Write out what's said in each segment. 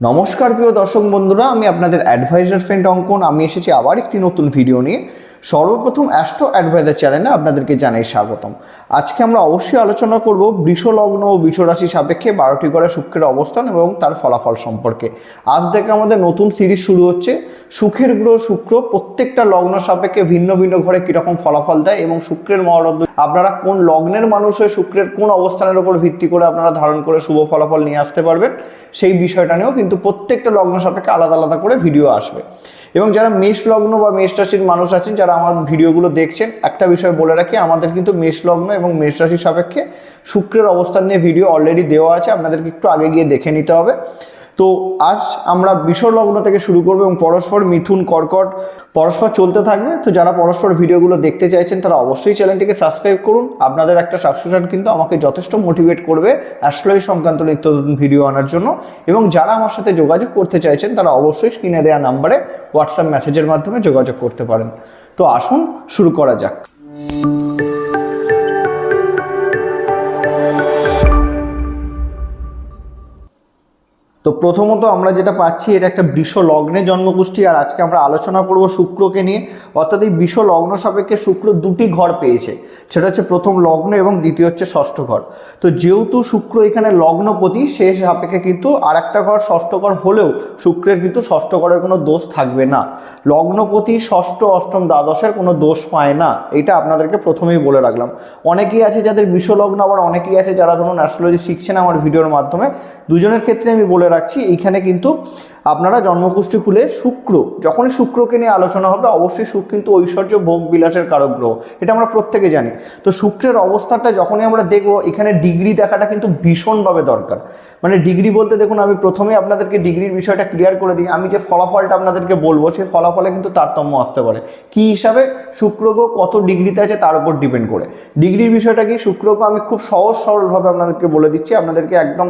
নমস্কার প্রিয় দর্শক বন্ধুরা, আমি আপনাদের অ্যাডভাইজার ফ্রেন্ড অঙ্কন। আমি এসেছি আবার একটি নতুন ভিডিও নিয়ে। সর্বপ্রথম অ্যাস্ট্রো অ্যাডভাইজার চ্যানেলে আপনাদেরকে জানাই স্বাগতম। আজকে আমরা অবশ্যই আলোচনা করব বৃষ লগ্ন ও বৃষ রাশি সাপেক্ষে বারোটি করে শুক্রের অবস্থান এবং তার ফলাফল সম্পর্কে। আজ থেকে আমাদের নতুন সিরিজ শুরু হচ্ছে। সুখের গ্রহ শুক্র প্রত্যেকটা লগ্ন সাপেক্ষে ভিন্ন ভিন্ন ঘরে কীরকম ফলাফল দেয় এবং শুক্রের মহরদ আপনারা কোন লগ্নের মানুষ হয়ে শুক্রের কোন অবস্থানের উপর ভিত্তি করে আপনারা ধারণ করে শুভ ফলাফল নিয়ে আসতে পারবেন, সেই বিষয়টা নিয়েও কিন্তু প্রত্যেকটা লগ্ন সাপেক্ষে আলাদা আলাদা করে ভিডিও আসবে। এবং যারা মেষ লগ্ন বা মেষ রাশির মানুষ আছেন, যারা আমার ভিডিওগুলো দেখছেন, একটা বিষয় বলে রাখি, আমাদের কিন্তু মেষ লগ্ন এবং মেষ রাশির সাপেক্ষে শুক্রের অবস্থান নিয়ে ভিডিও অলরেডি দেওয়া আছে, আপনাদেরকে একটু আগে গিয়ে দেখে নিতে হবে। তো আজ আমরা বিষর লগ্ন থেকে শুরু করব এবং পরস্পর মিথুন, কর্কট, পরস্পর চলতে থাকবে। তো যারা পরস্পর ভিডিওগুলো দেখতে চাইছেন, তারা অবশ্যই চ্যানেলটিকে সাবস্ক্রাইব করুন। আপনাদের একটা সাবস্ক্রিপশন কিন্তু আমাকে যথেষ্ট মোটিভেট করবে অ্যাস্ট্রোলজি সংক্রান্ত নিত্য নতুন ভিডিও আনার জন্য। এবং যারা আমার সাথে যোগাযোগ করতে চাইছেন, তারা অবশ্যই স্ক্রিনে দেওয়া নাম্বারে হোয়াটসঅ্যাপ মেসেজের মাধ্যমে যোগাযোগ করতে পারেন। তো আসুন, শুরু করা যাক। তো প্রথমত আমরা যেটা পাচ্ছি, এটা একটা বৃষ লগ্নে জন্মগোষ্ঠী, আর আজকে আমরা আলোচনা করব শুক্রকে নিয়ে। অর্থাৎ এই বৃষ লগ্ন সাপেক্ষে শুক্র দুটি ঘর পেয়েছে। সেটা হচ্ছে প্রথম লগ্ন এবং দ্বিতীয় হচ্ছে ষষ্ঠ ঘর। তো যেহেতু শুক্র এখানে লগ্নপতি, সে সাপেক্ষে কিন্তু আর একটা ঘর ষষ্ঠ ঘর হলেও শুক্রের কিন্তু ষষ্ঠ ঘরের কোনো দোষ থাকবে না। লগ্নপতি ষষ্ঠ, অষ্টম, দ্বাদশের কোনো দোষ পায় না। এটা আপনাদেরকে প্রথমেই বলে রাখলাম। অনেকেই আছে যাদের বিশ্বলগ্ন আবার অনেকেই আছে যারা ধরুন অ্যাস্ট্রোলজি শিখছেন আমার ভিডিওর মাধ্যমে। দুজনের ক্ষেত্রে আমি বলে রাখছি। এইখানে কিন্তু আপনারা জন্মকুষ্ঠী খুলে শুক্র, যখনই শুক্রকে নিয়ে আলোচনা হবে, অবশ্যই শুক্র কিন্তু ঐশ্বর্য ভোগ বিলাসের কারক গ্রহ। এটা আমরা প্রত্যেকে জানি। তো শুক্রের অবস্থাটা যখনই আমরা দেখব, এখানে ডিগ্রি দেখাটা কিন্তু ভীষণভাবে দরকার। মানে ডিগ্রি বলতে দেখুন, আমি প্রথমে আপনাদেরকে ডিগ্রির বিষয়টা ক্লিয়ার করে দিই। আমি যে ফলাফলটা আপনাদেরকে বলব, সেই ফলাফলে কিন্তু তারতম্য আসতে পারে। কি হিসাবে? শুক্র গ্রহ কত ডিগ্রিতে আছে তার উপর ডিপেন্ড করে। ডিগ্রির বিষয়টা কি? শুক্র গ্রহ আমি খুব সহজ সরলভাবে আপনাদেরকে বলে দিচ্ছি। আপনাদেরকে একদম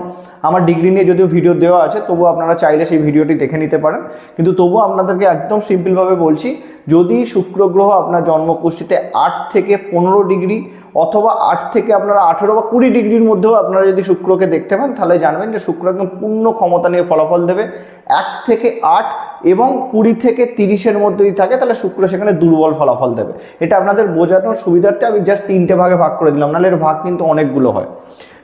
আমার ডিগ্রি নিয়ে যদিও ভিডিও দেওয়া আছে, তবুও আপনারা চাইলে সেই ভিডিওটি দেখে নিতে পারেন। কিন্তু তবুও আপনাদেরকে একদম সিম্পলভাবে বলছি, যদি শুক্র গ্রহ আপনার জন্মকুষ্ঠিতে আট থেকে পনেরো ডিগ্রি অথবা আট থেকে আপনারা আঠেরো বা কুড়ি ডিগ্রির মধ্যেও আপনারা যদি শুক্রকে দেখতে পান, তাহলে জানবেন যে শুক্র একদম পূর্ণ ক্ষমতা নিয়ে ফলাফল দেবে। এক থেকে আট এবং কুড়ি থেকে তিরিশের মধ্যে যদি থাকে, তাহলে শুক্র সেখানে দুর্বল ফলাফল দেবে। এটা আপনাদের বোঝানোর সুবিধার্থে আমি জাস্ট তিনটে ভাগে ভাগ করে দিলাম, নাহলে এর ভাগ কিন্তু অনেকগুলো হয়।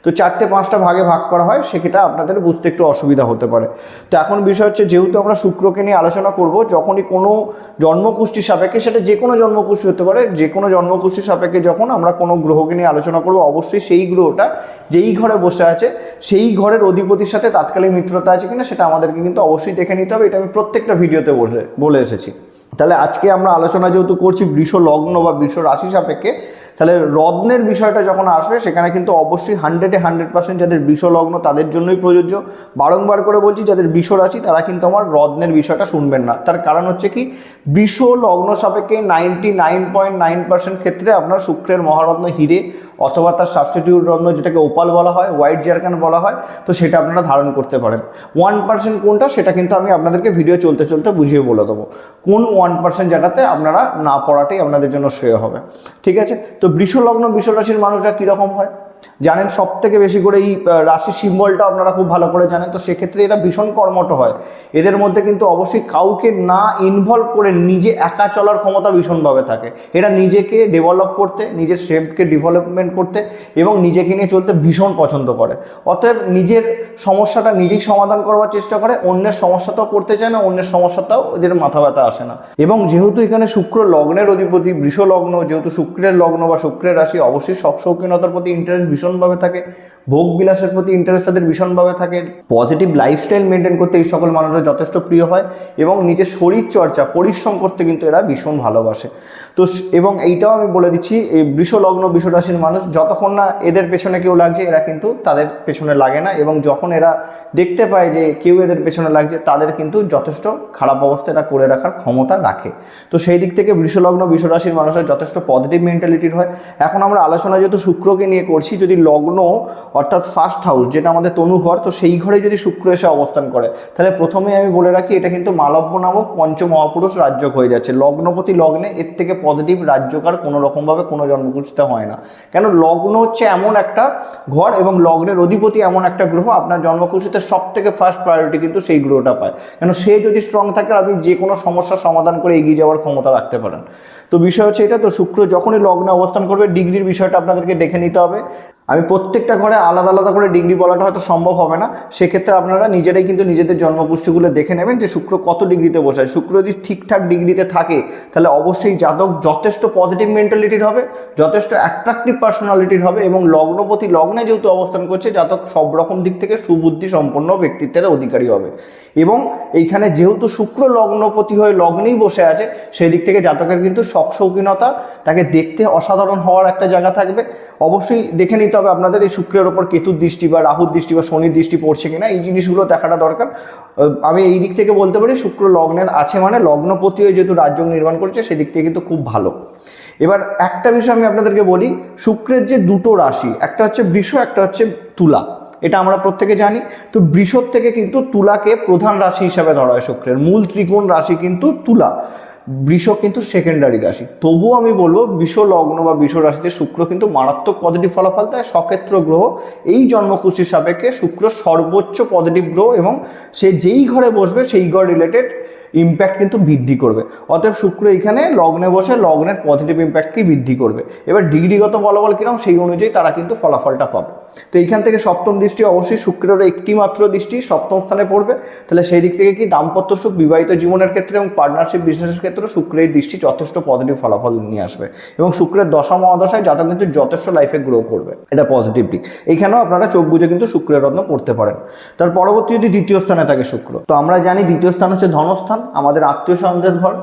তো চারটে পাঁচটা ভাগে ভাগ করা হয় সেটা আপনাদের বুঝতে একটু অসুবিধা হতে পারে। তো এখন বিষয় হচ্ছে, যেহেতু আমরা শুক্রকে নিয়ে আলোচনা করব, যখনই কোনো জন্মকুষ্ঠী সাপেক্ষে, সেটা যে কোনো জন্মকুষ্ঠী হতে পারে, যে কোনো জন্মকুষ্ঠী সাপেক্ষে যখন আমরা কোনো গ্রহকে নিয়ে আলোচনা করব, অবশ্যই সেই গ্রহটা যেই ঘরে বসে আছে, সেই ঘরের অধিপতির সাথে তাৎকালিক মিত্রতা আছে কিনা, সেটা আমাদেরকে কিন্তু অবশ্যই দেখে নিতে হবে। এটা আমি প্রত্যেকটা ভিডিওতে বলে বলে এসেছি। তাহলে আজকে আমরা আলোচনা যেহেতু করছি বৃষ লগ্ন বা বৃষ রাশি সাপেক্ষে তাহলে রত্নের বিষয়টা যখন আসবে, সেখানে কিন্তু অবশ্যই হান্ড্রেডে হান্ড্রেড পার্সেন্ট যাদের লগ্ন তাদের জন্যই প্রযোজ্য। বারংবার করে বলছি, যাদের রাশি তারা কিন্তু আমার রত্নের বিষয়টা শুনবেন না। তার কারণ হচ্ছে কি বৃষ লগ্ন সাপেক্ষে ninety nine point nine percent ক্ষেত্রে আপনার শুক্রের মহারত্ন হিরে অথবা তার সাবস্টিটিউট রত্ন যেটাকে ওপাল বলা হয় হোয়াইট জারকান বলা হয়, তো সেটা আপনারা ধারণ করতে পারেন। ওয়ান পার্সেন্ট কোনটা, সেটা কিন্তু আমি আপনাদেরকে ভিডিও চলতে চলতে বুঝিয়ে বলে দেবো। কোন ওয়ান পার্সেন্ট জায়গাতে আপনারা না পড়াটাই আপনাদের জন্য শ্রেয় হবে। ঠিক আছে? তো বৃষলগ্ন বৃষরাশির মানুষরা কীরকম হয়? জানেন সব থেকে বেশি করে এই রাশি সিম্বলটা আপনারা খুব ভালো করে জানেন। তো সেক্ষেত্রে এরা ভীষণ কর্মঠ হয়। এদের মধ্যে কিন্তু অবশ্যই কাউকে না ইনভলভ করে নিজে একা চলার ক্ষমতা ভীষণভাবে থাকে। এরা নিজেকে ডেভেলপ করতে, নিজের সেফকে ডেভেলপমেন্ট করতে এবং নিজেকে নিয়ে চলতে ভীষণ পছন্দ করে। অতএব নিজের সমস্যাটা নিজেই সমাধান করবার চেষ্টা করে, অন্যের সমস্যাটাও করতে চায় না, অন্যের সমস্যাটাও এদের মাথা ব্যথা আসে না। এবং যেহেতু এখানে শুক্র লগ্নের অধিপতি বৃষ লগ্ন যেহেতু শুক্রের লগ্ন বা শুক্রের রাশি, অবশ্যই সব শৌখিনতার প্রতি ইন্টারেস্ট ভীষণভাবে থাকে ভোগ বিলাসের প্রতি ইন্টারেস্ট তাদের ভীষণভাবে থাকে পজিটিভ লাইফস্টাইল মেনটেন করতে এই সকল মানুষরা যথেষ্ট প্রিয় হয় এবং নিজের শরীরচর্চা, পরিশ্রম করতে কিন্তু এরা ভীষণ ভালোবাসে। তো এবং এইটাও আমি বলে দিচ্ছি, এই বৃষলগ্ন বিশ্বরাশির মানুষ যতক্ষণ না এদের পেছনে কেউ লাগছে, এরা কিন্তু তাদের পেছনে লাগে না এবং যখন এরা দেখতে পায় যে কেউ এদের পেছনে লাগছে, তাদের কিন্তু যথেষ্ট খারাপ অবস্থা এরা করে রাখার ক্ষমতা রাখে। তো সেই দিক থেকে বৃষলগ্ন বিশ্বরাশির মানুষের যথেষ্ট পজিটিভ মেন্টালিটির হয়। এখন আমরা আলোচনা যেহেতু শুক্রকে নিয়ে করছি, যদি লগ্ন অর্থাৎ ফার্স্ট হাউস যেটা আমাদের তনু ঘর, তো সেই ঘরে যদি শুক্র এসে অবস্থান করে, তাহলে প্রথমে আমি বলে রাখি, এটা কিন্তু মালব্য নামক পঞ্চ মহাপুরুষ রাজ্যক হয়ে যাচ্ছে। লগ্নপতি লগ্নে এর থেকে পজিটিভ রাজ্যকার কোনো রকমভাবে কোনো জন্মকুষ্ঠিতে হয় না। কেন? লগ্ন হচ্ছে এমন একটা ঘর এবং লগ্নের অধিপতি এমন একটা গ্রহ, আপনার জন্মকুষ্ঠিতে সব থেকে ফার্স্ট প্রায়োরিটি কিন্তু সেই গ্রহটা পায়। কেন? সে যদি স্ট্রং থাকে, আপনি যে কোনো সমস্যার সমাধান করে এগিয়ে যাওয়ার ক্ষমতা রাখতে পারেন। তো বিষয় হচ্ছে এটা, তো শুক্র যখনই লগ্নে অবস্থান করবে, ডিগ্রির বিষয়টা আপনাদেরকে দেখে নিতে হবে। আমি প্রত্যেকটা ঘরে আলাদা আলাদা করে ডিগ্রি বলাটা হয়তো সম্ভব হবে না। সেক্ষেত্রে আপনারা নিজেরাই কিন্তু নিজেদের জন্মপুষ্টিগুলো দেখে নেবেন যে শুক্র কত ডিগ্রিতে বসায় শুক্র যদি ঠিকঠাক ডিগ্রিতে থাকে, তাহলে অবশ্যই জাতক যথেষ্ট পজিটিভ মেন্টালিটির হবে, যথেষ্ট অ্যাট্রাকটিভ পার্সোনালিটির হবে এবং লগ্নপতি লগ্নে যেহেতু অবস্থান করছে, জাতক সব রকম দিক থেকে সুবুদ্ধি সম্পন্ন ব্যক্তিত্বের অধিকারী হবে। এবং এইখানে যেহেতু শুক্র লগ্নপতি হয়ে লগ্নেই বসে আছে, সেই দিক থেকে জাতকের কিন্তু শখ শৌখিনতা, তাকে দেখতে অসাধারণ হওয়ার একটা জায়গা থাকবে। অবশ্যই দেখে নিতে হবে আপনাদের এই শুক্রের ওপর কেতুর দৃষ্টি বা রাহুর দৃষ্টি বা শনির দৃষ্টি পড়ছে কিনা, এই জিনিসগুলো দেখাটা দরকার। আমি এই দিক থেকে বলতে পারি শুক্র লগ্নের আছে মানে লগ্নপতি হয়ে যেহেতু রাজ্য নির্মাণ করছে সেদিক থেকে কিন্তু খুব ভালো। এবার একটা বিষয় আমি আপনাদেরকে বলি, শুক্রের যে দুটো রাশি, একটা হচ্ছে বৃষ, একটা হচ্ছে তুলা। এটা আমরা প্রত্যেকে জানি। তো বৃষর থেকে কিন্তু তুলাকে প্রধান রাশি হিসাবে ধরা হয় শুক্রের। মূল ত্রিকোণ রাশি কিন্তু তুলা। বৃষ কিন্তু সেকেন্ডারি রাশি। তবুও আমি বলব, বিষ লগ্ন বা বিষ রাশিতে শুক্র কিন্তু মারাত্মক পজিটিভ ফলাফল দেয়। সক্ষেত্র গ্রহ, এই জন্মকুশির সাপেক্ষে শুক্র সর্বোচ্চ পজিটিভ গ্রহ এবং সে যেই ঘরে বসবে, সেই ঘর রিলেটেড ইম্প্যাক্ট কিন্তু বৃদ্ধি করবে। অতএব শুক্র এখানে লগ্নে বসে লগ্নের পজিটিভ ইম্প্যাক্টকেই বৃদ্ধি করবে। এবার ডিগ্রিগত ফলাফল কিরম সেই অনুযায়ী তারা কিন্তু ফলাফলটা পাবে। তো এইখান থেকে সপ্তম দৃষ্টি অবশ্যই শুক্রের একটি মাত্র দৃষ্টি সপ্তম স্থানে পড়বে। তাহলে সেই দিক থেকে কি দাম্পত্য সুখ বিবাহিত জীবনের ক্ষেত্রে এবং পার্টনারশিপ বিজনেসের ক্ষেত্রে শুক্রের দৃষ্টি যথেষ্ট পজিটিভ ফলাফল নিয়ে আসবে। এবং শুক্রের দশা মহাদশায় যাতে কিন্তু যথেষ্ট লাইফে গ্রো করবে। এটা পজিটিভ দিক। এইখানেও আপনারা চোখ বুঝে কিন্তু শুক্রের রত্ন পড়তে পারেন। তার পরবর্তী যদি দ্বিতীয় স্থানে থাকে শুক্র। তো আমরা জানি দ্বিতীয় স্থান হচ্ছে ধনস্থান। আমাদের আত্মীয় স্বজনদের ঘর।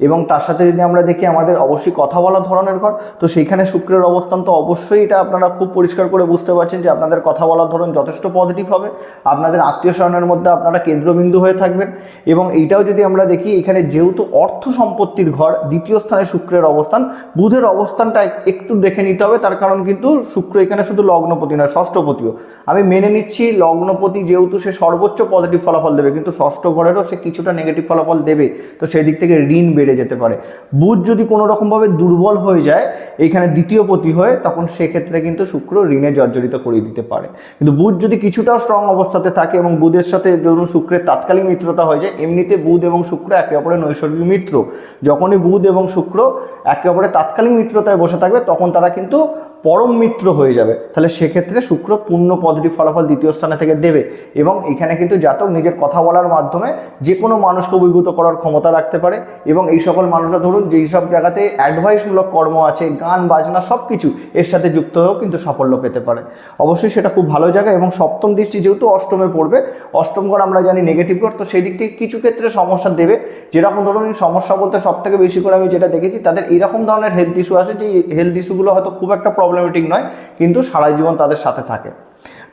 এবং তার সাথে যদি আমরা দেখি আমাদের অবশ্যই কথা বলার ধরনের ঘর, তো সেইখানে শুক্রের অবস্থান তো অবশ্যই এটা আপনারা খুব পরিষ্কার করে বুঝতে পারছেন যে আপনাদের কথা বলার ধরন যথেষ্ট পজিটিভ হবে। আপনাদের আত্মীয় স্বজনের মধ্যে আপনারা কেন্দ্রবিন্দু হয়ে থাকবেন এবং এইটাও যদি আমরা দেখি, এখানে যেহেতু অর্থ সম্পত্তির ঘর, দ্বিতীয় স্থানে শুক্রের অবস্থান, বুধের অবস্থানটা একটু দেখে নিতে হবে। তার কারণ কিন্তু শুক্র এখানে শুধু লগ্নপতি নয়, ষষ্ঠপতিও। আমি মেনে নিচ্ছি লগ্নপতি যেহেতু সে সর্বোচ্চ পজিটিভ ফলাফল দেবে, কিন্তু ষষ্ঠ ঘরেরও সে কিছুটা নেগেটিভ ফলাফল দেবে। তো সেই দিক থেকে ঋণ বেড়ে যেতে পারে। বুধ যদি কোনো রকমভাবে দুর্বল হয়ে যায় এইখানে দ্বিতীয় পতি হয়ে, তখন সেক্ষেত্রে কিন্তু শুক্র ঋণে জর্জরিত করিয়ে দিতে পারে। কিন্তু বুধ যদি কিছুটাও স্ট্রং অবস্থাতে থাকে এবং বুধের সাথে ধরুন শুক্রের তাৎকালীন মিত্রতা হয়ে যায়, এমনিতে বুধ এবং শুক্র একে অপরের নৈসর্গিক মিত্র। যখনই বুধ এবং শুক্র একে অপরের তাৎকালীন মিত্রতায় বসে থাকবে, তখন তারা কিন্তু পরম মিত্র হয়ে যাবে। তাহলে সেক্ষেত্রে শুক্র পূর্ণ পজিটিভ ফলাফল দ্বিতীয় স্থানে থেকে দেবে এবং এখানে কিন্তু জাতক নিজের কথা বলার মাধ্যমে যে কোনো মানুষকে অভিভূত করার ক্ষমতা রাখতে পারে এবং এই সকল মানুষরা ধরুন যেই সব জায়গাতে অ্যাডভাইসমূলক কর্ম আছে, গান, বাজনা সব কিছু এর সাথে যুক্ত হয়েও কিন্তু সাফল্য পেতে পারে। অবশ্যই সেটা খুব ভালো জায়গা এবং সপ্তম দৃষ্টি যেহেতু অষ্টমে পড়বে, অষ্টম ঘর আমরা জানি নেগেটিভ ঘর, তো সেই দিক থেকে কিছু ক্ষেত্রে সমস্যা দেবে। যেরকম ধরুন সমস্যা বলতে সব থেকে বেশি করে আমি যেটা দেখেছি, তাদের এরকম ধরনের হেলথ ইস্যু আছে যে হেলথ ইস্যুগুলো হয়তো খুব একটা প্রবলেমেটিক নয় কিন্তু সারা জীবন তাদের সাথে থাকে।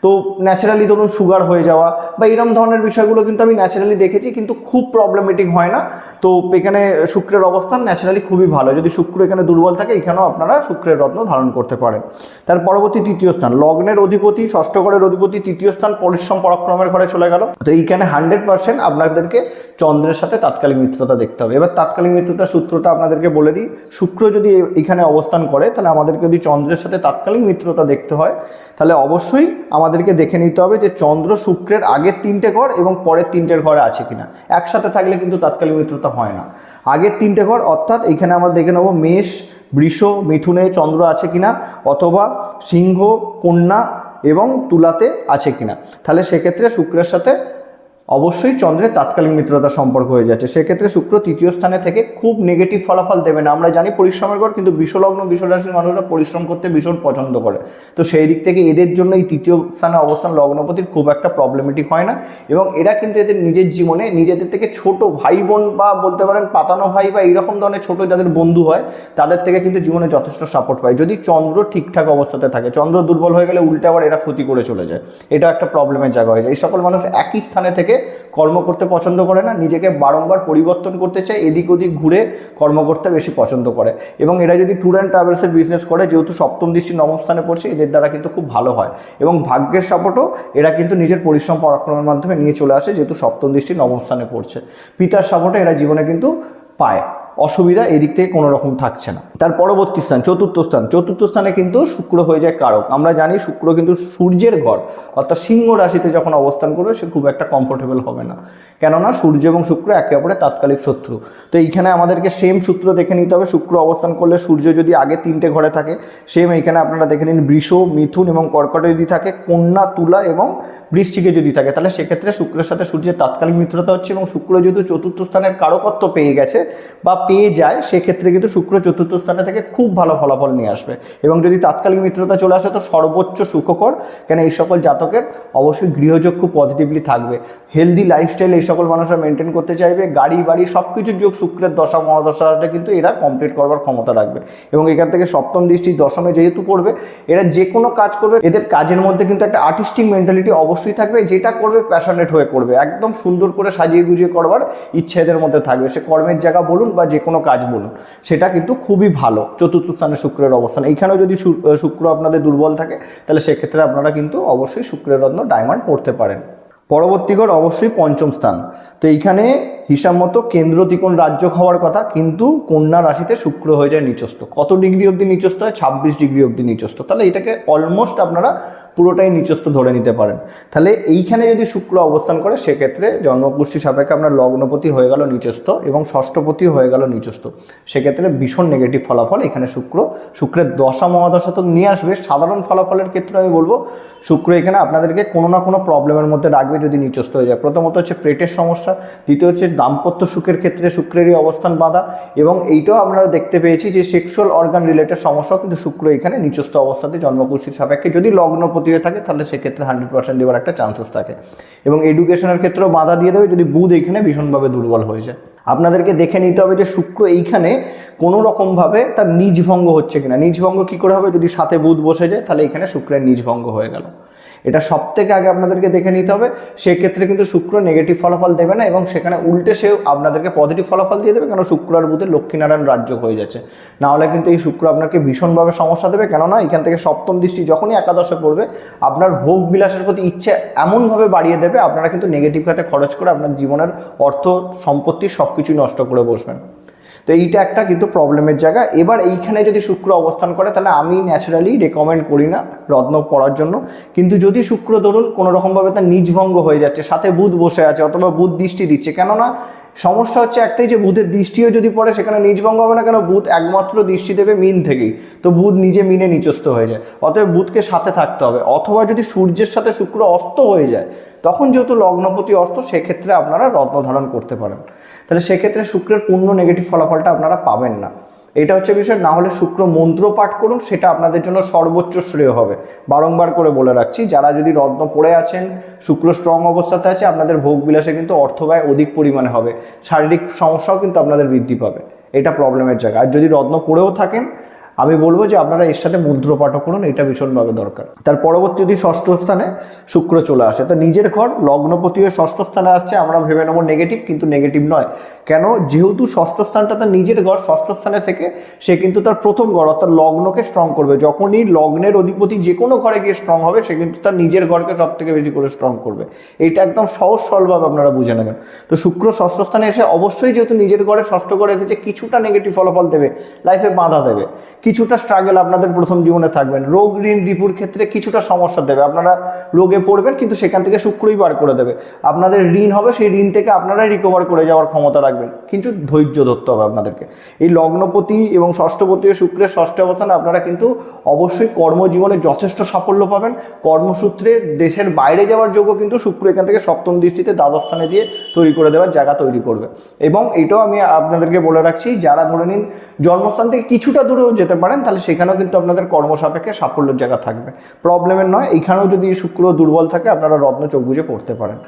তো ন্যাচারালি ধরুন সুগার হয়ে যাওয়া বা এরকম ধরনের বিষয়গুলো কিন্তু আমি ন্যাচারালি দেখেছি, কিন্তু খুব প্রবলেমেটিক হয় না। তো এখানে শুক্রের অবস্থান ন্যাচারালি খুবই ভালো। যদি শুক্র এখানে দুর্বল থাকে, এখানেও আপনারা শুক্রের রত্ন ধারণ করতে পারেন। তার পরবর্তী তৃতীয় স্থান, লগ্নের অধিপতি, ষষ্ঠ ঘরের অধিপতি, তৃতীয় স্থান পরিশ্রম পরাক্রমের ঘরে চলে গেল। তো এইখানে হান্ড্রেড পার্সেন্ট আপনাদেরকে চন্দ্রের সাথে তাৎকালিক মিত্রতা দেখতে হবে। এবার তাৎকালিক মিত্রতার সূত্রটা আপনাদেরকে বলে দিই। শুক্র যদি এখানে অবস্থান করে, তাহলে আমাদেরকে যদি চন্দ্রের সাথে তাৎকালিক মিত্রতা দেখতে হয়, তাহলে অবশ্যই আমাদেরকে দেখে নিতে হবে যে চন্দ্র শুক্রের আগের তিনটে ঘর এবং পরের তিনটের ঘরে আছে কিনা। একসাথে থাকলে কিন্তু তাৎকালিক মিত্রতা হয় না। আগের তিনটে ঘর, অর্থাৎ এখানে আমরা দেখে নেব মেষ, বৃষ, মিথুনে চন্দ্র আছে কিনা, অথবা সিংহ, কন্যা এবং তুলাতে আছে কিনা। তাহলে সেক্ষেত্রে শুক্রের সাথে অবশ্যই চন্দ্রের তাৎকালিক মিত্রতার সম্পর্ক হয়ে যাচ্ছে। সেক্ষেত্রে শুক্র তৃতীয় স্থানে থেকে খুব নেগেটিভ ফলাফল দেবে না। আমরা জানি পরিশ্রমের ঘর কিন্তু বিশ্বলগ্ন বিশ্বরাশির মানুষরা পরিশ্রম করতে ভীষণ পছন্দ করে। তো সেই দিক থেকে এদের জন্য এই তৃতীয় স্থানে অবস্থান লগ্নপতির খুব একটা প্রবলেমেটিক হয় না। এবং এরা কিন্তু এদের নিজের জীবনে নিজেদের থেকে ছোট ভাই বোন বা বলতে পারেন পাতানো ভাই বা এইরকম ধরনের ছোট যাদের বন্ধু হয়, তাদের থেকে কিন্তু জীবনে যথেষ্ট সাপোর্ট পায়। যদি চন্দ্র ঠিকঠাক অবস্থাতে থাকে, চন্দ্র দুর্বল হয়ে গেলে উল্টে আবার এরা ক্ষতি করে চলে যায়। এটা একটা প্রবলেমের জায়গা হয়ে যায়। এই সকল মানুষ একই স্থানে থেকে কর্ম করতে পছন্দ করে না, নিজেকে বারংবার পরিবর্তন করতে চায়, এদিক ওদিক ঘুরে কর্ম করতে বেশি পছন্দ করে। এবং এরা যদি ট্যুর অ্যান্ড ট্রাভেলসের বিজনেস করে, যেহেতু সপ্তম দৃষ্টি নবস্থানে পড়ছে, এদের দ্বারা কিন্তু খুব ভালো হয়। এবং ভাগ্যের সাপোর্টও এরা কিন্তু নিজের পরিশ্রম পরাক্রমের মাধ্যমে নিয়ে চলে আসে, যেহেতু সপ্তম দৃষ্টি নবম স্থানে পড়ছে। পিতার সাপোর্টে এরা জীবনে কিন্তু পায়। অসুবিধা এদিক থেকে কোনো রকম থাকছে না। তার পরবর্তী স্থান, চতুর্থ স্থান। চতুর্থ স্থানে কিন্তু শুক্র হয়ে যায় কারক। আমরা জানি শুক্র কিন্তু সূর্যের ঘর, অর্থাৎ সিংহ রাশিতে যখন অবস্থান করবে সে খুব একটা কমফোর্টেবল হবে না। কেননা সূর্য এবং শুক্র একে অপরে তাৎকালিক শত্রু। তো এইখানে আমাদেরকে সেম সূত্র দেখে নিতে হবে। শুক্র অবস্থান করলে সূর্য যদি আগে তিনটে ঘরে থাকে সেম এইখানে আপনারা দেখে নিন বৃষ, মিথুন এবং কর্কটে যদি থাকে, কন্যা, তুলা এবং বৃষ্টিকে যদি থাকে, তাহলে সেক্ষেত্রে শুক্রের সাথে সূর্যের তাৎকালিক মিত্রতা হচ্ছে এবং শুক্র যেহেতু চতুর্থ স্থানের কারকত্ব পেয়ে গেছে বা পেয়ে যায়, সেক্ষেত্রে কিন্তু শুক্র চতুর্থ স্থানে থেকে খুব ভালো ফলাফল নিয়ে আসবে। এবং যদি তাৎকালিক মিত্রতা চলে আসে, তো সর্বোচ্চ সুখকর। কেন এই সকল জাতকের অবশ্যই গৃহযোগ খুব পজিটিভলি থাকবে। হেলদি লাইফস্টাইল এই সকল মানুষরা মেনটেন করতে চাইবে। গাড়ি, বাড়ি সব কিছুর যোগ শুক্রের দশা, মহাদশা আসলে কিন্তু এরা কমপ্লিট করবার ক্ষমতা রাখবে। এবং এখান থেকে সপ্তম দৃষ্টি দশমে যেহেতু পড়বে, এরা যে কোনো কাজ করবে, এদের কাজের মধ্যে কিন্তু একটা আর্টিস্টিক মেন্টালিটি অবশ্যই থাকবে, যেটা করবে প্যাশনেট হয়ে করবে। একদম সুন্দর করে সাজিয়ে গুজিয়ে করবার ইচ্ছে এদের মধ্যে থাকবে। সে কর্মের জায়গা বলুন বা যে কোনো কাজ বলুন, সেটা কিন্তু খুবই ভালো। চতুর্থ স্থানে শুক্রের অবস্থান। এইখানেও যদি শুক্র আপনাদের দুর্বল থাকে, তাহলে সেক্ষেত্রে আপনারা কিন্তু অবশ্যই শুক্রের রত্ন ডায়মন্ড পড়তে পারেন। পরবর্তী গড় অবশ্যই পঞ্চম স্থান। তো এইখানে হিসাব মতো কেন্দ্র ত্রিকোণ রাজ্য হওয়ার কথা, কিন্তু কন্যা রাশিতে শুক্র হয়ে যায় নিচস্থ। কত ডিগ্রি অবধি নিচস্থ হয়? ছাব্বিশ ডিগ্রি অবধি নিচস্থ। তাহলে এটাকে অলমোস্ট আপনারা পুরোটাই নিচস্থ ধরে নিতে পারেন। তাহলে এইখানে যদি শুক্র অবস্থান করে, সেক্ষেত্রে জন্মপুষ্টি সাপেক্ষে আপনার লগ্নপতি হয়ে গেল নিচস্থ এবং ষষ্ঠপতি হয়ে গেল নিচস্থ। সেক্ষেত্রে ভীষণ নেগেটিভ ফলাফল এখানে শুক্র। শুক্রের দশা মহাদশা তো নিয়ে আসবে। সাধারণ ফলাফলের ক্ষেত্রে আমি বলব, শুক্র এখানে আপনাদেরকে কোনো না কোনো প্রবলেমের মধ্যে রাখবে যদি নিচস্থ হয়ে যায়। প্রথমত হচ্ছে পেটের সমস্যা, দ্বিতীয় হচ্ছে দাম্পত্য সুখের ক্ষেত্রে শুক্রেরই অবস্থান বাধা এবং এইটাও আমরা দেখতে পেয়েছি যে সেক্সুয়াল অর্গান রিলেটেড সমস্যাও কিন্তু শুক্র এখানে নিচস্থ অবস্থাতে জন্মকুষ্ঠির সাপেক্ষে যদি লগ্নপতি হয়ে থাকে, তাহলে সেক্ষেত্রে হান্ড্রেড পার্সেন্ট দেওয়ার একটা চান্সেস থাকে। এবং এডুকেশনের ক্ষেত্রেও বাধা দিয়ে দেবে যদি বুধ এখানে ভীষণভাবে দুর্বল হয়ে যায়। আপনাদেরকে দেখে নিতে হবে যে শুক্র এইখানে কোনো রকমভাবে তার নিজভঙ্গ হচ্ছে কিনা। নিজভঙ্গ কী করে হবে? যদি সাথে বুধ বসে যায়, তাহলে এখানে শুক্রের নিজভঙ্গ হয়ে গেল। এটা সব থেকে আগে আপনাদেরকে দেখে নিতে হবে। সেক্ষেত্রে কিন্তু শুক্র নেগেটিভ ফলাফল দেবে না এবং সেখানে উল্টে সেও আপনাদেরকে পজিটিভ ফলাফল দিয়ে দেবে, কেন শুক্র আর বুধের লক্ষ্মীনারায়ণ রাজ্য হয়ে যাচ্ছে। না হলে কিন্তু এই শুক্র আপনাকে ভীষণভাবে সমস্যা দেবে, কেননা এখান থেকে সপ্তম দৃষ্টি যখনই একাদশে পড়বে, আপনার ভোগ বিলাসের প্রতি ইচ্ছে এমনভাবে বাড়িয়ে দেবে, আপনারা কিন্তু নেগেটিভ খাতে খরচ করে আপনার জীবনের অর্থ, সম্পত্তি সব কিছুই নষ্ট করে বসবেন। তো এইটা একটা কিন্তু প্রবলেমের জায়গা। এবার এইখানে যদি শুক্র অবস্থান করে, তাহলে আমি ন্যাচারালি রেকমেন্ড করি না রত্ন পড়ার জন্য। কিন্তু যদি শুক্র ধরুন কোনো রকমভাবে তার নিজভঙ্গ হয়ে যাচ্ছে, সাথে বুধ বসে আছে অথবা বুধ দৃষ্টি দিচ্ছে, কেননা সমস্যা হচ্ছে একটাই যে বুধের দৃষ্টিও যদি পড়ে, সেখানে নিজভঙ্গ হবে না কেন বুধ একমাত্র দৃষ্টি দেবে মিন থেকেই। তো বুধ নিজে মিনে নিচস্থ হয়ে যায়। অতএব বুধকে সাথে থাকতে হবে। অথবা যদি সূর্যের সাথে শুক্র অস্ত হয়ে যায়, তখন যেহেতু লগ্নপতি অস্ত, সেক্ষেত্রে আপনারা রত্ন ধারণ করতে পারেন। তাহলে সেক্ষেত্রে শুক্রের পূর্ণ নেগেটিভ ফলাফলটা আপনারা পাবেন না। এটা হচ্ছে বিষয়, না হলে শুক্র মন্ত্র পাঠ করুন, সেটা আপনাদের জন্য সর্বোচ্চ শ্রেয় হবে। বারংবার করে বলে রাখছি, যারা যদি রত্ন পড়ে আছেন, শুক্র স্ট্রং অবস্থাতে আছে, আপনাদের ভোগ বিলাসে কিন্তু অর্থ ব্যয় অধিক পরিমাণে হবে। শারীরিক সমস্যাও কিন্তু আপনাদের বৃদ্ধি পাবে। এটা প্রবলেমের জায়গা। আর যদি রত্ন পড়েও থাকেন আমি বলব যে আপনারা এর সাথে মুদ্রপাঠও করুন, এটা ভীষণভাবে দরকার। তার পরবর্তী যদি ষষ্ঠ স্থানে শুক্র চলে আসে। তো নিজের ঘর লগ্নপতি হয়ে ষষ্ঠ স্থানে আসছে, আমরা ভেবে নেব নেগেটিভ কিন্তু নেগেটিভ নয়। কেন? যেহেতু ষষ্ঠ স্থানটা তার নিজের ঘর, ষষ্ঠ স্থানে থেকে সে কিন্তু তার প্রথম ঘর, অর্থাৎ লগ্নকে স্ট্রং করবে। যখনই লগ্নের অধিপতি যে কোনো ঘরে গিয়ে স্ট্রং হবে, সে কিন্তু তার নিজের ঘরকে সব থেকে বেশি করে স্ট্রং করবে। এইটা একদম সহজ সরলভাবে আপনারা বুঝে নেবেন। তো শুক্র ষষ্ঠ স্থানে এসে অবশ্যই যেহেতু নিজের ঘরে ষষ্ঠ ঘরে এসেছে, কিছুটা নেগেটিভ ফলাফল দেবে লাইফে বাধা দেবে। কিছুটা স্ট্রাগল আপনাদের প্রথম জীবনে থাকবেন রোগ ঋণ রিপুর ক্ষেত্রে কিছুটা সমস্যা দেবে। আপনারা রোগে পড়বেন, কিন্তু সেখান থেকে শুক্রই বার করে দেবে। আপনাদের ঋণ হবে, সেই ঋণ থেকে আপনারাই রিকভার করে যাওয়ার ক্ষমতা রাখবেন। কিন্তু ধৈর্য ধরতে হবে আপনাদেরকে। এই লগ্নপতি এবং ষষ্ঠপতি ও শুক্রের ষষ্ঠ অবস্থানে আপনারা কিন্তু অবশ্যই কর্মজীবনে যথেষ্ট সাফল্য পাবেন। কর্মসূত্রে দেশের বাইরে যাওয়ার যোগ্য কিন্তু শুক্র এখান থেকে সপ্তম দৃষ্টিতে দ্বাদশ স্থানে দিয়ে তৈরি করে দেওয়ার জায়গা তৈরি করবে। এবং এটাও আমি আপনাদেরকে বলে রাখছি, যারা ধরে নিন জন্মস্থান থেকে কিছুটা দূরেও যেতে পারেন, তাহলে সেখানেও কিন্তু আপনাদের কর্মসাপেক্ষে সাফল্যের জায়গা থাকবে। প্রবলেমের নয়, এখানেও যদি শুক্র দুর্বল থাকে, আপনারা রত্ন চোখ বুঝে পড়তে পারেন।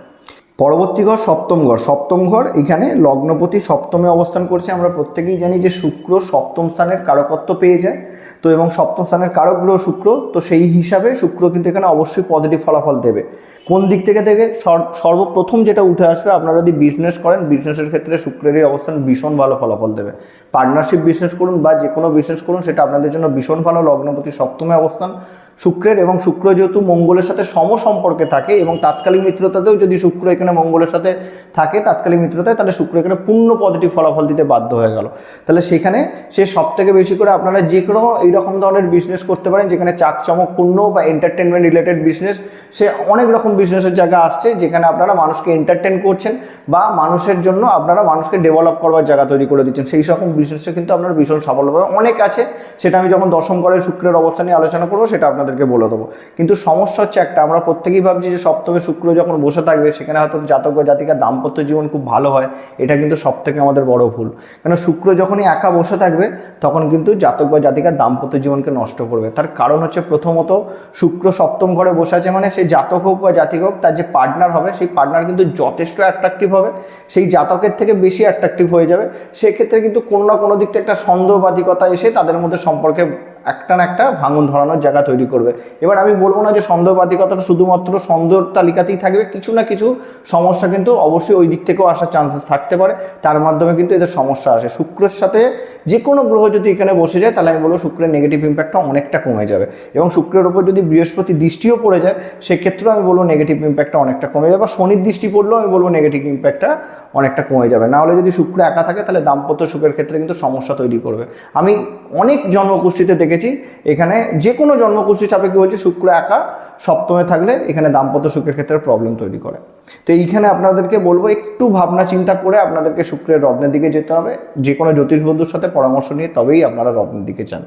পরবর্তী ঘর সপ্তম ঘর। সপ্তম ঘর, এখানে লগ্নপতি সপ্তমে অবস্থান করছে। আমরা প্রত্যেকেই জানি যে শুক্র সপ্তম স্থানের কারকত্ব পেয়ে যায়। তো এবং সপ্তম স্থানের কারক গ্রহ শুক্র, তো সেই হিসাবে শুক্র কিন্তু এখানে অবশ্যই পজিটিভ ফলাফল দেবে। কোন দিক থেকে থেকে সর- সর্বপ্রথম যেটা উঠে আসবে, আপনারা যদি বিজনেস করেন বিজনেসের ক্ষেত্রে শুক্রের এই অবস্থান ভীষণ ভালো ফলাফল দেবে। পার্টনারশিপ বিজনেস করুন বা যে কোনো বিজনেস করুন, সেটা আপনাদের জন্য ভীষণ ভালো। লগ্নপতি সপ্তমে অবস্থান শুক্রের এবং শুক্র যেহেতু মঙ্গলের সাথে সম সম্পর্কে থাকে এবং তাৎকালিক মিত্রতাতেও যদি শুক্র এখানে মঙ্গলের সাথে থাকে, তাৎকালিক মিত্রতায়, তাহলে শুক্র এখানে পূর্ণ পজিটিভ ফলাফল দিতে বাধ্য হয়ে গেল। তাহলে সেখানে সে সব থেকে বেশি করে আপনারা যে কোনো এইরকম ধরনের বিজনেস করতে পারেন, যেখানে চাকচমকপূর্ণ বা এন্টারটেনমেন্ট রিলেটেড বিজনেস সে অনেক রকম বিজনেসের জায়গা আসছে যেখানে আপনারা মানুষকে এন্টারটেন করছেন বা মানুষের জন্য আপনারা মানুষকে ডেভেলপ করবার জায়গা তৈরি করে দিচ্ছেন। সেই রকম বিজনেসে কিন্তু আপনারা ভীষণ সাফল্য পাবেন অনেক আছে। সেটা আমি যখন দশম করে শুক্রের অবস্থা নিয়ে আলোচনা করব, সেটা আপনাদেরকে বলে দেবো। কিন্তু সমস্যা হচ্ছে একটা, আমরা প্রত্যেকেই ভাবছি যে সপ্তমে শুক্র যখন বসে থাকবে, সেখানে হয়তো জাতক জাতিকার দাম্পত্য জীবন খুব ভালো হয়, এটা কিন্তু সব থেকে আমাদের বড় ভুল। কেন শুক্র যখনই একা বসে থাকবে, তখন কিন্তু জাতক বা জাতিকার দাম্পত্য জীবনকে নষ্ট করবে। তার কারণ হচ্ছে প্রথমত, শুক্র সপ্তম ঘরে বসে আছে মানে সেই জাতক হোক বা জাতিক হোক, তার যে পার্টনার হবে, সেই পার্টনার কিন্তু যথেষ্ট অ্যাট্রাকটিভ হবে। সেই জাতকের থেকে বেশি অ্যাট্রাকটিভ হয়ে যাবে। সেক্ষেত্রে কিন্তু কোনো না কোনো দিক থেকে একটা সন্দেহবাদিকতা এসে তাদের মধ্যে সম্পর্কে একটা না একটা ভাঙন ধরানোর জায়গা তৈরি করবে। এবার আমি বলব না যে সন্দেহবাদিকতাটা শুধুমাত্র সন্দেহ তালিকাতেই থাকবে, কিছু না কিছু সমস্যা কিন্তু অবশ্যই ওই দিক থেকেও আসার চান্সেস থাকতে পারে। তার মাধ্যমে কিন্তু এদের সমস্যা আসে। শুক্রের সাথে যে কোনো গ্রহ যদি এখানে বসে যায়, তাহলে আমি বলব শুক্রের নেগেটিভ ইম্প্যাক্টটা অনেকটা কমে যাবে। এবং শুক্রের ওপর যদি বৃহস্পতি দৃষ্টিও পড়ে যায়, সেক্ষেত্রেও আমি বলব নেগেটিভ ইম্প্যাক্টটা অনেকটা কমে যাবে। বা শনির দৃষ্টি পড়লেও আমি বলব নেগেটিভ ইম্প্যাক্টটা অনেকটা কমে যাবে। না হলে যদি শুক্র একা থাকে, তাহলে দাম্পত্য সুখের ক্ষেত্রে কিন্তু সমস্যা তৈরি করবে। আমি অনেক জন্মকুষ্ঠিতে দেখেছি এখানে যে কোনো জন্মকুষ্ঠী সাপেক্ষে বলছি শুক্র, একা, সপ্তমে থাকলে এখানে দাম্পত্য সুখের ক্ষেত্রে প্রবলেম তৈরি করে। তো এইখানে আপনাদেরকে বলব, একটু ভাবনা চিন্তা করে আপনাদেরকে শুক্রের রত্নের দিকে যেতে হবে। যে কোনো জ্যোতিষ বন্ধুর সাথে পরামর্শ নিয়ে তবেই আপনারা রত্নের দিকে যান।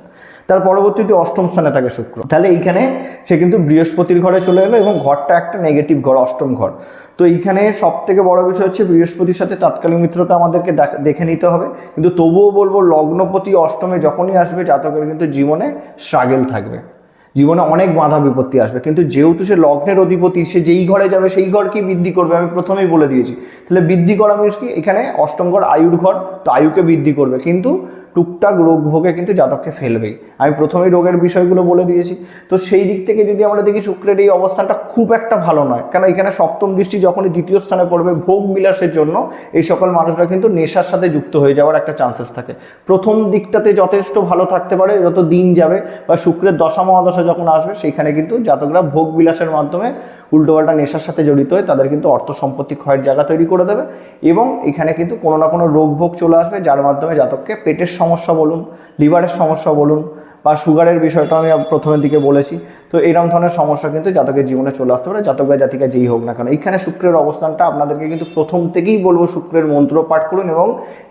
তার পরবর্তীতে অষ্টম স্থানে থাকে শুক্র। তাহলে এইখানে সে কিন্তু বৃহস্পতির ঘরে চলে এলো এবং ঘরটা একটা নেগেটিভ ঘর, অষ্টম ঘর। তো এইখানে সব থেকে বড় বিষয় হচ্ছে বৃহস্পতির সাথে তৎকালীন মিত্রতা আমাদেরকে দেখ- নিতে হবে। কিন্তু তবুও বলব লগ্নপতি অষ্টমে যখনই আসবে, জাতকের কিন্তু জীবনে স্ট্রাগেল থাকবে। জীবনে অনেক বাধা বিপত্তি আসবে। কিন্তু যেহেতু সে লগ্নের অধিপতি, সে যেই ঘরে যাবে, সেই ঘরকেই বৃদ্ধি করবে? আমি প্রথমেই বলে দিয়েছি। তাহলে বৃদ্ধি করা মিনস কি? এখানে অষ্টম ঘর আয়ুর ঘর, তো আয়ুকে বৃদ্ধি করবে। কিন্তু টুকটাক রোগ ভোগে কিন্তু জাতককে ফেলবেই। আমি প্রথমেই রোগের বিষয়গুলো বলে দিয়েছি। তো সেই দিক থেকে যদি আমরা দেখি, শুক্রের এই অবস্থানটা খুব একটা ভালো নয়। কেন? এখানে সপ্তম দৃষ্টি যখনই দ্বিতীয় স্থানে পড়বে, ভোগ বিলাসের জন্য এই সকল মানুষরা কিন্তু নেশার সাথে যুক্ত হয়ে যাওয়ার একটা চান্সেস থাকে। প্রথম দিকটাতে যথেষ্ট ভালো থাকতে পারে, যত দিন যাবে, বা শুক্রের দশা মহাদশা যখন আসবে, সেইখানে কিন্তু জাতকরা ভোগ বিলাসের মাধ্যমে উল্টোপাল্টা নেশার সাথে জড়িত হয়ে তাদের কিন্তু অর্থ সম্পত্তি ক্ষয়ের জায়গা তৈরি করে দেবে এবং এখানে কিন্তু কোনো না কোনো রোগ ভোগ চলে আসবে, যার মাধ্যমে জাতককে পেটের সমস্যা বলুন, লিভারের সমস্যা বলুন বা সুগারের বিষয়টা আমি প্রথমের দিকে বলেছি। তো এরকম ধরনের সমস্যা কিন্তু জাতকের জীবনে চলে আসতে পারে, জাতক বা জাতিকা যেই হোক না কেন। এইখানে শুক্রের অবস্থানটা আপনাদেরকে কিন্তু প্রথম থেকেই বলব, শুক্রের মন্ত্র পাঠ করুন এবং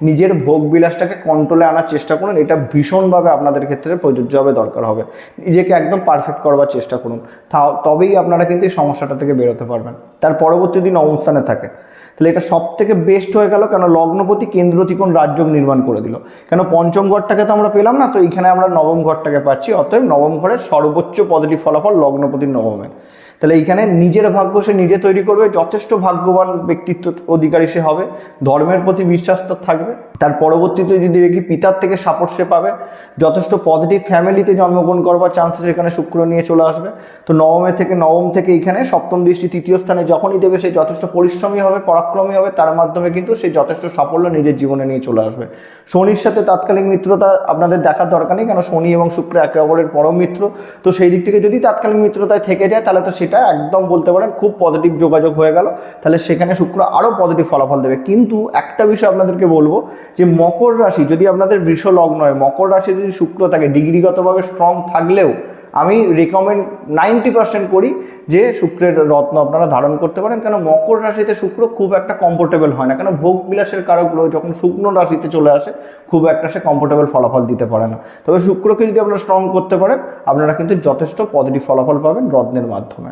নিজের ভোগ বিলাসটাকে কন্ট্রোলে আনার চেষ্টা করুন। এটা ভীষণভাবে আপনাদের ক্ষেত্রে প্রযোজ্য হবে দরকার হবে। নিজেকে একদম পারফেক্ট করবার চেষ্টা করুন। তবেই আপনারা কিন্তু এই সমস্যাটা থেকে বেরোতে পারবেন। তার পরবর্তী দিন অবস্থানে থাকে। তাহলে এটা সব থেকে বেস্ট হয়ে গেল কেন লগ্নপতি কেন্দ্র রাজ্য নির্মাণ করে দিল। কেন পঞ্চম ঘরটাকে তো আমরা পেলাম না, তো এইখানে আমরা নবম ঘরটাকে পাচ্ছি, অতএব নবম ঘরের সর্বোচ্চ পজিটিভ ফলাফল লগ্নপতির নবমে তাহলে এইখানে নিজের ভাগ্য সে নিজে তৈরি করবে, যথেষ্ট ভাগ্যবান ব্যক্তিত্ব অধিকারী সে হবে, ধর্মের প্রতি বিশ্বাস তার থাকবে। তার পরবর্তীতে যদি দেখি পিতার থেকে সাপোর্ট সে পাবে, যথেষ্ট পজিটিভ ফ্যামিলিতে জন্মগ্রহণ করবার চান্সেস এখানে শুক্র নিয়ে চলে আসবে। তো নবমে থেকে, নবম থেকে এখানে সপ্তম দৃষ্টি তৃতীয় স্থানে যখনই দেবে সে যথেষ্ট পরিশ্রমী হবে, পরাক্রমী হবে, তার মাধ্যমে কিন্তু সে যথেষ্ট সাফল্য নিজের জীবনে নিয়ে চলে আসবে। শনির সাথে তাৎকালিক মিত্রতা আপনাদের দেখার দরকার নেই, কেন শনি এবং শুক্র একে অপরের পরম মিত্র। তো সেই দিক থেকে যদি তাৎকালিক মিত্রতায় থেকে যায়, তাহলে তো সেটা একদম বলতে পারেন খুব পজিটিভ যোগাযোগ হয়ে গেল। তাহলে সেখানে শুক্র আরও পজিটিভ ফলাফল দেবে। কিন্তু একটা বিষয় আপনাদেরকে বলব যে মকর রাশি, যদি আপনাদের বৃষ লগ্ন হয়, মকর রাশি যদি শুক্র থাকে, ডিগ্রিগতভাবে স্ট্রং থাকলেও আমি রেকমেন্ড নাইনটি পার্সেন্ট করি যে শুক্রের রত্ন আপনারা ধারণ করতে পারেন। কেন মকর রাশিতে শুক্র খুব একটা কমফোর্টেবল হয় না। কেন ভোগ বিলাসের কারকগুলো যখন শুকনো রাশিতে চলে আসে, খুব একটা সে কমফোর্টেবল ফলাফল দিতে পারে না। তবে শুক্রকে যদি আপনারা স্ট্রং করতে পারেন, আপনারা কিন্তু যথেষ্ট পজিটিভ ফলাফল পাবেন রত্নের মাধ্যমে।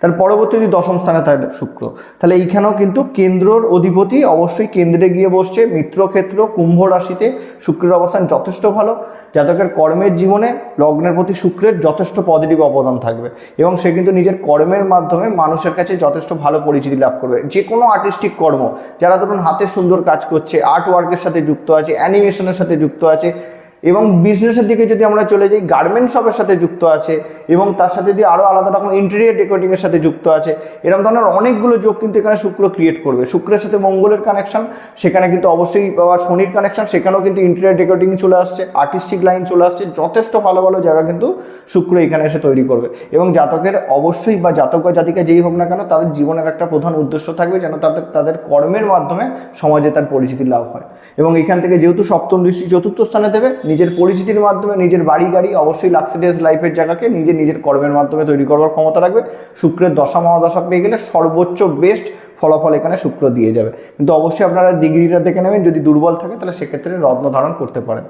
তার পরবর্তী যদি দশম স্থানে থাকে শুক্র। তাহলে এইখানেও কিন্তু কেন্দ্রর অধিপতি অবশ্যই কেন্দ্রে গিয়ে বসছে। মিত্রক্ষেত্র কুম্ভ রাশিতে শুক্রের অবস্থান যথেষ্ট ভালো। জাতকের কর্মের জীবনে লগ্নের প্রতি শুক্রের যথেষ্ট পজিটিভ অবদান থাকবে এবং সে কিন্তু নিজের কর্মের মাধ্যমে মানুষের কাছে যথেষ্ট ভালো পরিচিতি লাভ করবে। যে কোনো আর্টিস্টিক কর্ম, যারা ধরুন হাতের সুন্দর কাজ করছে আর্ট ওয়ার্কের সাথে যুক্ত আছে অ্যানিমেশনের সাথে যুক্ত আছে এবং বিজনেসের দিকে যদি আমরা চলে যাই গার্মেন্টস শপের সাথে যুক্ত আছে এবং তার সাথে যদি আরও আলাদা রকম ইন্টেরিয়ার ডেকোরেটিংয়ের সাথে যুক্ত আছে এরকম ধরনের অনেকগুলো যোগ কিন্তু এখানে শুক্র ক্রিয়েট করবে। শুক্রের সাথে মঙ্গলের কানেকশন সেখানে কিন্তু অবশ্যই আবার শনির কানেকশন সেখানেও কিন্তু ইন্টেরিয়ার ডেকোরেটিং চলে আসছে আর্টিস্টিক লাইন চলে আসছে, যথেষ্ট ভালো ভালো জায়গা কিন্তু শুক্র এখানে এসে তৈরি করবে। এবং জাতকের অবশ্যই, বা জাতক বা জাতিকা যেই হোক না কেন, তাদের জীবনের একটা প্রধান উদ্দেশ্য থাকবে যেন তাদের তাদের কর্মের মাধ্যমে সমাজে তার পরিচিতি লাভ হয়। এবং এখান থেকে যেহেতু সপ্তম দৃষ্টি চতুর্থ স্থানে দেবে নিজের পরিচিতির মাধ্যমে, নিজের বাড়ি গাড়ি, অবশ্যই লাক্সারিয়াস লাইফের জায়গাকে নিজে নিজের কর্মের মাধ্যমে তৈরি করবার ক্ষমতা রাখবে। শুক্রের দশা মহাদশা পেয়ে গেলে সর্বোচ্চ বেস্ট ফলাফল এখানে শুক্র দিয়ে যাবে। কিন্তু অবশ্যই আপনারা ডিগ্রিটা দেখে নেবেন, যদি দুর্বল থাকে তাহলে সেক্ষেত্রে রত্ন ধারণ করতে পারেন।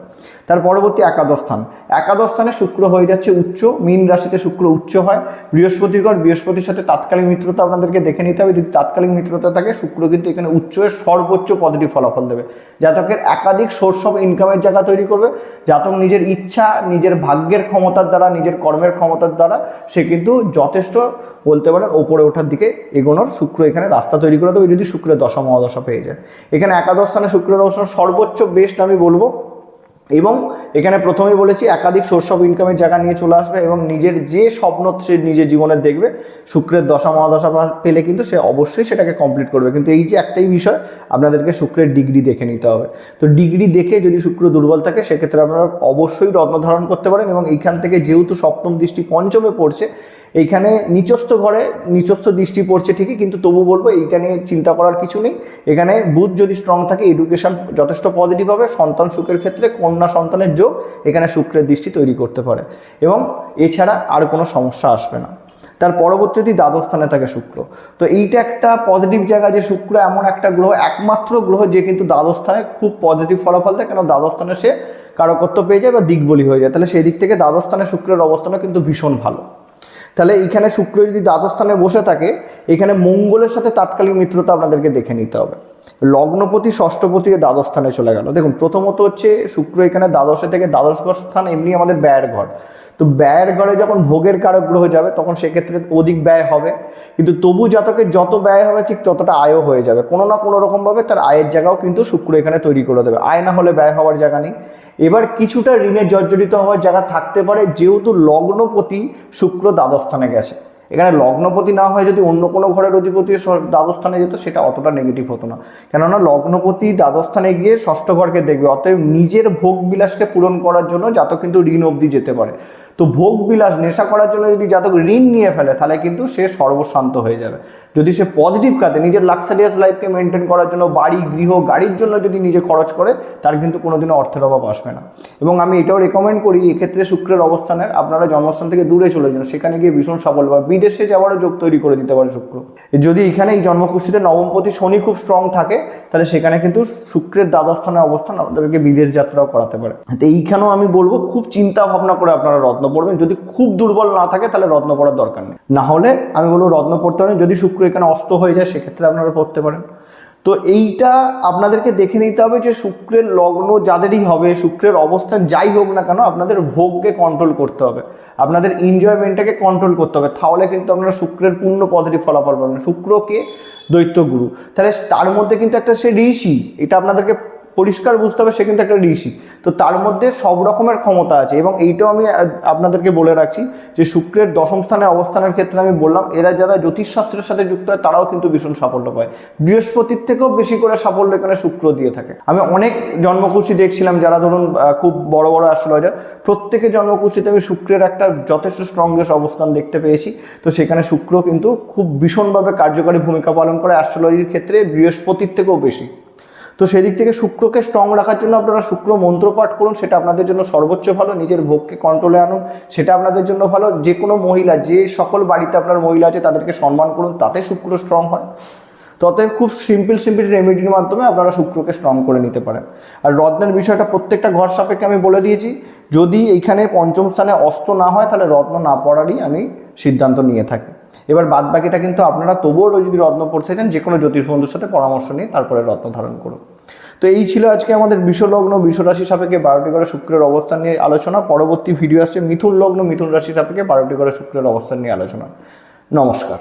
তার পরবর্তী একাদশ স্থান। একাদশ স্থানে শুক্র হয়ে যাচ্ছে উচ্চ, মীন রাশিতে শুক্র উচ্চ হয়। বৃহস্পতির ঘর, বৃহস্পতির সাথে তাৎকালিক মিত্রতা আপনাদেরকে দেখে নিতে হবে। যদি তাৎকালিক মিত্রতা থাকে, শুক্র কিন্তু এখানে উচ্চ হয়ে সর্বোচ্চ পজিটিভ ফলাফল দেবে। জাতকের একাধিক সোর্স অফ ইনকামের জায়গা তৈরি করবে। জাতক নিজের ইচ্ছা, নিজের ভাগ্যের ক্ষমতার দ্বারা, নিজের কর্মের ক্ষমতার দ্বারা সে কিন্তু যথেষ্ট বলতে পারেন, ওপরে ওঠার দিকে এগোনোর শুক্র এখানে রাস্তা তৈরি করে দেবে, যদি শুক্রের দশা, মহাদশা পেয়ে যায়। এখানে একাদশ স্থানে শুক্রের অবস্থান সর্বোচ্চ বেস্ট আমি বলব। এবং এখানে প্রথমেই বলেছি, একাধিক সোর্স অফ ইনকামের জায়গা নিয়ে চলে আসবে এবং নিজের যে স্বপ্ন সে নিজের জীবনে দেখবে, শুক্রের দশা, মহাদশা পেলে কিন্তু সে অবশ্যই সেটাকে কমপ্লিট করবে। কিন্তু এই যে একটাই বিষয়, আপনাদেরকে শুক্রের ডিগ্রি দেখে নিতে হবে। তো ডিগ্রি দেখে যদি শুক্র দুর্বল থাকে, সেক্ষেত্রে আপনারা অবশ্যই রত্ন ধারণ করতে পারেন এবং এইখান থেকে যেহেতু সপ্তম দৃষ্টি পঞ্চমে পড়ছে এইখানে নিচস্থ ঘরে নিচস্থ দৃষ্টি পড়ছে ঠিকই, কিন্তু তবু বলব এইটা নিয়ে চিন্তা করার কিছু নেই। এখানে বুধ যদি স্ট্রং থাকে এডুকেশন যথেষ্ট পজিটিভ হবে, সন্তান সুখের ক্ষেত্রে কন্যা সন্তানের যোগ এখানে শুক্রের দৃষ্টি তৈরি করতে পারে। এবং এছাড়া আর কোনো সমস্যা আসবে না। তার পরবর্তীতে দ্বাদশ স্থানে থাকে শুক্র। তো এইটা একটা পজিটিভ জায়গা যে শুক্র এমন একটা গ্রহ, একমাত্র গ্রহ যে কিন্তু দ্বাদশ স্থানে খুব পজিটিভ ফলাফল দেয়, কেন দ্বাদশ স্থানে সে কারকত্ব পেয়ে যায় বা দিকবলি হয়ে যায়। তাহলে সেই দিক থেকে দ্বাদশ স্থানে শুক্রের অবস্থানও কিন্তু ভীষণ ভালো। তাহলে এইখানে শুক্র যদি দ্বাদশ স্থানে বসে থাকে, এখানে মঙ্গলের সাথে তাৎকালিক মিত্রতা আপনাদেরকে দেখে নিতে হবে। লগ্নপতি ষষ্ঠপতি ও দ্বাদশ স্থানে চলে গেল। দেখুন, প্রথমত হচ্ছে শুক্র এখানে দ্বাদশে থেকে দ্বাদশ ঘর স্থান এমনি আমাদের ব্যয়ের ঘর। তো ব্যয়ের ঘরে যখন ভোগের কারক গ্রহ যাবে, তখন সেক্ষেত্রে অধিক ব্যয় হবে। কিন্তু তবু জাতকের যত ব্যয় হবে, ঠিক ততটা আয়ও হয়ে যাবে। কোনো না কোনো রকমভাবে তার আয়ের জায়গাও কিন্তু শুক্র এখানে তৈরি করে দেবে। আয় না হলে ব্যয় হওয়ার জায়গা নেই। এবার কিছুটা ঋণে জর্জরিত হওয়ার যারা থাকতে পারে যেহেতু লগ্নপতি শুক্র দ্বাদশ স্থানে গেছে। এখানে লগ্নপতি না হয় যদি অন্য কোনো ঘরের অধিপতি দ্বাদস্থানে যেত, সেটা অতটা নেগেটিভ হতো না। কেননা লগ্নপতি দ্বাদস্থানে গিয়ে ষষ্ঠ ঘরকে দেখবে, অতএব নিজের ভোগ বিলাসকে পূরণ করার জন্য জাতক কিন্তু ঋণ অবধি যেতে পারে। তো ভোগ বিলাস, নেশা করার জন্য যদি জাতক ঋণ নিয়ে ফেলে, তাহলে কিন্তু সে সর্বশান্ত হয়ে যাবে। যদি সে পজিটিভ খাতে নিজের লাক্সারিয়াস লাইফকে মেনটেন করার জন্য, বাড়ি, গৃহ, গাড়ির জন্য যদি নিজে খরচ করে, তার কিন্তু কোনোদিনও অর্থের অভাব আসবে না। এবং আমি এটাও রেকমেন্ড করি, এক্ষেত্রে শুক্রের অবস্থানের, আপনারা জন্মস্থান থেকে দূরে চলে যান, সেখানে গিয়ে ভীষণ সফল বা বিদেশে যাওয়ারও যোগ তৈরি করে দিতে পারে শুক্র। যদি এখানে এই জন্মকুষ্ঠিতে নবমপতি শনি খুব স্ট্রং থাকে, তাহলে সেখানে কিন্তু শুক্রের দ্বাদশস্থানে অবস্থান আপনাদেরকে বিদেশ যাত্রাও করাতে পারে। তো এইখানেও আমি বলব, খুব চিন্তা ভাবনা করে আপনারা রত্ন পড়বেন। যদি খুব দুর্বল না থাকে, তাহলে রত্ন পড়ার দরকার নেই। না হলে আমি বলব রত্ন পড়তে পারেন। যদি শুক্র এখানে অস্ত হয়ে যায়, সেক্ষেত্রে আপনারা পড়তে পারেন। তো এইটা আপনাদেরকে দেখে নিতে হবে যে শুক্রের লগ্ন যাদেরই হবে, শুক্রের অবস্থান যাই হোক না কেন আপনাদের ভোগকে কন্ট্রোল করতে হবে। আপনাদের এনজয়মেন্টটাকে কন্ট্রোল করতে হবে। তাহলে কিন্তু আপনারা শুক্রের পূর্ণ পজিটিভ ফলাফল পাবেন শুক্রকে দৈত্যগুরু তাহলে তার মধ্যে কিন্তু একটা সে ঋষি, এটা আপনাদেরকে পরিষ্কার বুঝতে হবে, সে কিন্তু একটা ঋষি। তো তার মধ্যে সব রকমের ক্ষমতা আছে এবং এইটাও আমি আপনাদেরকে বলে রাখছি যে শুক্রের দশম স্থানে অবস্থানের ক্ষেত্রে আমি বললাম, এরা যারা জ্যোতিষশাস্ত্রের সাথে যুক্ত হয়, তারাও কিন্তু ভীষণ সাফল্য পায়। বৃহস্পতির থেকেও বেশি করে সাফল্য এখানে শুক্র দিয়ে থাকে। আমি অনেক জন্মকুশি দেখছিলাম, যারা ধরুন খুব বড় বড় অ্যাস্ট্রোলজার প্রত্যেকের জন্মকুশিতে আমি শুক্রের একটা যথেষ্ট স্ট্রংগেস্ট অবস্থান দেখতে পেয়েছি। তো সেখানে শুক্র কিন্তু খুব ভীষণভাবে কার্যকারী ভূমিকা পালন করে অ্যাস্ট্রোলজির ক্ষেত্রে বৃহস্পতির থেকেও বেশি। তো সেদিক থেকে শুক্রকে স্ট্রং রাখার জন্য আপনারা শুক্র মন্ত্র পাঠ করুন, সেটা আপনাদের জন্য সর্বোচ্চ ভালো, নিজের ভোগকে কন্ট্রোলে আনুন, সেটা আপনাদের জন্য ভালো, যে কোনো মহিলা, যে সকল বাড়িতে আপনার মহিলা আছে, তাদেরকে সম্মান করুন, তাতে শুক্র স্ট্রং হয়। তো অতএব খুব সিম্পল সিম্পল রেমেডির মাধ্যমে আপনারা শুক্রকে স্ট্রং করে নিতে পারেন। আর রত্নের বিষয়টা প্রত্যেকটা ঘর সাপেক্ষে আমি বলে দিয়েছি, যদি এইখানে পঞ্চম স্থানে অস্ত না হয়, তাহলে রত্ন না পড়ারই আমি সিদ্ধান্ত নিয়ে থাকি। এবার বাদ বাকিটা কিন্তু আপনারা তবুও যদি রত্ন পড়তে চান যে কোনো জ্যোতিষ বন্ধুর সাথে পরামর্শ নিয়ে তারপরে রত্ন ধারণ করুন। তো এই ছিল আজকে আমাদের বিশ্বলগ্ন, বিশ্বরাশি সাপেক্ষে বারোটি করে শুক্রের অবস্থান নিয়ে আলোচনা। পরবর্তী ভিডিও আসছে মিথুন লগ্ন, মিথুন রাশি সাপেক্ষে বারোটি করে শুক্রের অবস্থান নিয়ে আলোচনা। নমস্কার।